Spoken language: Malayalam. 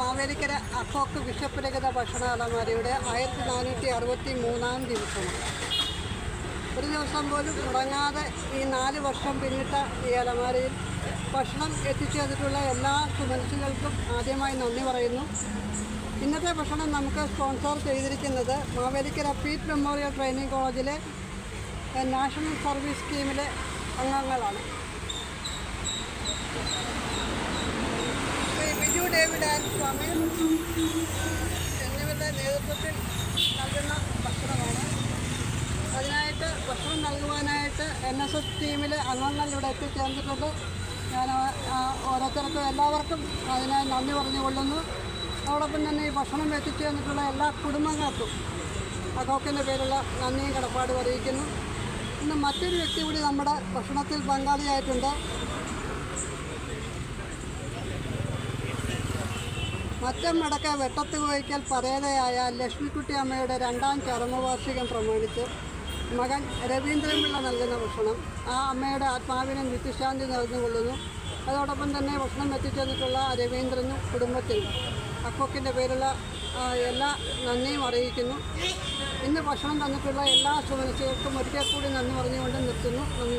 മാവേലിക്കര അക്കോക്ക് ബിഷപ്പ് രഹിത ഭക്ഷണ അലമാരയുടെ ആയിരത്തി നാനൂറ്റി അറുപത്തി മൂന്നാം ദിവസമാണ് ഒരു ദിവസം പോലും മുടങ്ങാതെ ഈ നാല് വർഷം പിന്നിട്ട ഈ അലമാരയിൽ ഭക്ഷണം എത്തിച്ചു തന്നിട്ടുള്ള എല്ലാ സുമനസുകൾക്കും ആദ്യമായി നന്ദി പറയുന്നു. ഇന്നത്തെ ഭക്ഷണം നമുക്ക് സ്പോൺസർ ചെയ്തിരിക്കുന്നത് മാവേലിക്കര പീറ്റ് മെമ്മോറിയൽ ട്രെയിനിങ് കോളേജിലെ നാഷണൽ സർവീസ് സ്കീമിലെ അംഗങ്ങളാണ്. സ്വാമി എന്നിവരുടെ നേതൃത്വത്തിൽ നൽകുന്ന ഭക്ഷണമാണ്. അതിനായിട്ട് ഭക്ഷണം നൽകുവാനായിട്ട് എൻ എസ് എസ് ടീമിലെ അംഗങ്ങൾ ഇവിടെ എത്തിച്ചേർന്നിട്ടുണ്ട്. ഞാൻ ഓരോരുത്തർക്കും എല്ലാവർക്കും അതിനായി നന്ദി പറഞ്ഞുകൊള്ളുന്നു. അതോടൊപ്പം തന്നെ ഈ ഭക്ഷണം എത്തിച്ചേർന്നിട്ടുള്ള എല്ലാ കുടുംബങ്ങൾക്കും അഖോക്കിന്റെ പേരുള്ള നന്ദിയും കടപ്പാടും അറിയിക്കുന്നു. ഇന്ന് മറ്റൊരു വ്യക്തി കൂടി നമ്മുടെ ഭക്ഷണത്തിൽ പങ്കാളിയായിട്ടുണ്ട്. മറ്റമ്മടക്ക വെട്ടത്ത് കോയിക്കൽ പരേതയായ ലക്ഷ്മിക്കുട്ടി അമ്മയുടെ രണ്ടാം ചരമവാർഷികം പ്രമാണിച്ച് മകൻ രവീന്ദ്രൻപിള്ള നൽകുന്ന ഭക്ഷണം. ആ അമ്മയുടെ ആത്മാവിനെ നിത്യശാന്തി നൽകുന്നു അതോടൊപ്പം തന്നെ ഭക്ഷണം എത്തിച്ചേർന്നിട്ടുള്ള രവീന്ദ്രനും കുടുംബത്തിനും അക്കൊക്കിന്റെ പേരുള്ള എല്ലാ നന്ദിയും അറിയിക്കുന്നു. ഇന്ന് ഭക്ഷണം തന്നിട്ടുള്ള എല്ലാ സുമനസ്സുകൾക്കും ഒരിക്കൽ കൂടി നന്ദി പറഞ്ഞുകൊണ്ട് നിർത്തുന്നു. നന്ദി